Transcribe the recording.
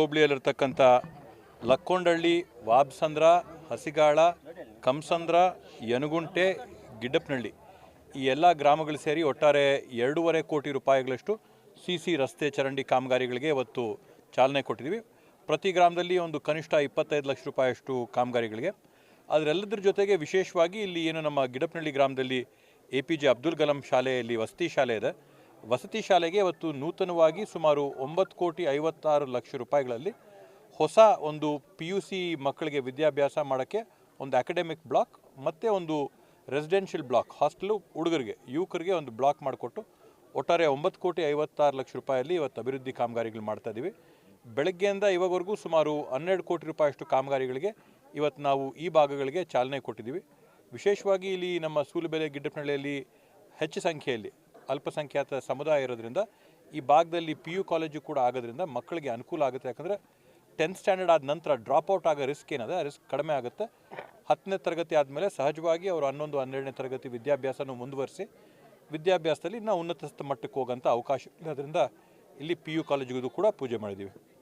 ಹೋಬಳಿಯಲ್ಲಿರ್ತಕ್ಕಂಥ ಲಕ್ಕೊಂಡಳ್ಳಿ, ವಾಬ್ಸಂದ್ರ, ಹಸಿಗಾಳ ಕಂಸಂದ್ರ ಯನಗುಂಟೆ ಗಿಡ್ಡಪ್ನಹಳ್ಳಿ ಈ ಎಲ್ಲ ಗ್ರಾಮಗಳು ಸೇರಿ ಒಟ್ಟಾರೆ ಎರಡೂವರೆ ಕೋಟಿ ರೂಪಾಯಿಗಳಷ್ಟು ಸಿ ಸಿ ರಸ್ತೆ ಚರಂಡಿ ಕಾಮಗಾರಿಗಳಿಗೆ ಇವತ್ತು ಚಾಲನೆ ಕೊಟ್ಟಿದ್ದೀವಿ. ಪ್ರತಿ ಗ್ರಾಮದಲ್ಲಿ ಒಂದು ಕನಿಷ್ಠ ಇಪ್ಪತ್ತೈದು ಲಕ್ಷ ರೂಪಾಯಿಯಷ್ಟು ಕಾಮಗಾರಿಗಳಿಗೆ. ಅದರೆಲ್ಲದರ ಜೊತೆಗೆ ವಿಶೇಷವಾಗಿ ಇಲ್ಲಿ ಏನು ನಮ್ಮ ಗಿಡಪ್ನಹಳ್ಳಿ ಗ್ರಾಮದಲ್ಲಿ A P J Abdul Kalam ಶಾಲೆಯಲ್ಲಿ ವಸತಿ ಶಾಲೆ ಇದೆ. ವಸತಿ ಶಾಲೆಗೆ ಇವತ್ತು ನೂತನವಾಗಿ ಸುಮಾರು ಒಂಬತ್ತು ಕೋಟಿ ಐವತ್ತಾರು ಲಕ್ಷ ರೂಪಾಯಿಗಳಲ್ಲಿ ಹೊಸ ಒಂದು ಪಿ ಯು ಸಿ ಮಕ್ಕಳಿಗೆ ವಿದ್ಯಾಭ್ಯಾಸ ಮಾಡೋಕ್ಕೆ ಒಂದು ಅಕಾಡೆಮಿಕ್ ಬ್ಲಾಕ್ ಮತ್ತು ಒಂದು ರೆಸಿಡೆನ್ಷಿಯಲ್ ಬ್ಲಾಕ್ ಹಾಸ್ಟೆಲು ಹುಡುಗರಿಗೆ, ಯುವಕರಿಗೆ ಒಂದು ಬ್ಲಾಕ್ ಮಾಡಿಕೊಟ್ಟು ಒಟ್ಟಾರೆ ಒಂಬತ್ತು ಕೋಟಿ ಐವತ್ತಾರು ಲಕ್ಷ ರೂಪಾಯಲ್ಲಿ ಇವತ್ತು ಅಭಿವೃದ್ಧಿ ಕಾಮಗಾರಿಗಳು ಮಾಡ್ತಾ ಇದ್ದೀವಿ ಬೆಳಗ್ಗೆಯಿಂದ ಇವಾಗವರೆಗೂ ಸುಮಾರು ಹನ್ನೆರಡು ಕೋಟಿ ರೂಪಾಯಿಯಷ್ಟು ಕಾಮಗಾರಿಗಳಿಗೆ ಇವತ್ತು ನಾವು ಈ ಭಾಗಗಳಿಗೆ ಚಾಲನೆ ಕೊಟ್ಟಿದ್ದೀವಿ. ವಿಶೇಷವಾಗಿ ಇಲ್ಲಿ ನಮ್ಮ ಸೂಲುಬೆಲೆ ಗಿಡ್ಡಪನಹಳ್ಳಿಯಲ್ಲಿ ಹೆಚ್ಚು ಸಂಖ್ಯೆಯಲ್ಲಿ ಅಲ್ಪಸಂಖ್ಯಾತ ಸಮುದಾಯ ಇರೋದ್ರಿಂದ ಈ ಭಾಗದಲ್ಲಿ ಪಿ ಯು ಕಾಲೇಜು ಕೂಡ ಆಗೋದ್ರಿಂದ ಮಕ್ಕಳಿಗೆ ಅನುಕೂಲ ಆಗುತ್ತೆ. ಯಾಕಂದರೆ ಟೆಂತ್ ಸ್ಟ್ಯಾಂಡರ್ಡ್ ಆದ ನಂತರ ಡ್ರಾಪ್ ಔಟ್ ಆಗೋ ರಿಸ್ಕ್ ಏನಿದೆ, ಆ ರಿಸ್ಕ್ ಕಡಿಮೆ ಆಗುತ್ತೆ. ಹತ್ತನೇ ತರಗತಿ ಆದಮೇಲೆ ಸಹಜವಾಗಿ ಅವರು ಹನ್ನೊಂದು, ಹನ್ನೆರಡನೇ ತರಗತಿ ವಿದ್ಯಾಭ್ಯಾಸನೂ ಮುಂದುವರಿಸಿ ವಿದ್ಯಾಭ್ಯಾಸದಲ್ಲಿ ನಾವು ಉನ್ನತ ಮಟ್ಟಕ್ಕೆ ಹೋಗೋಂಥ ಅವಕಾಶ ಇರೋದ್ರಿಂದ ಇಲ್ಲಿ ಪಿ ಯು ಕಾಲೇಜಿಗೂ ಕೂಡ ಪೂಜೆ ಮಾಡಿದ್ದೀವಿ.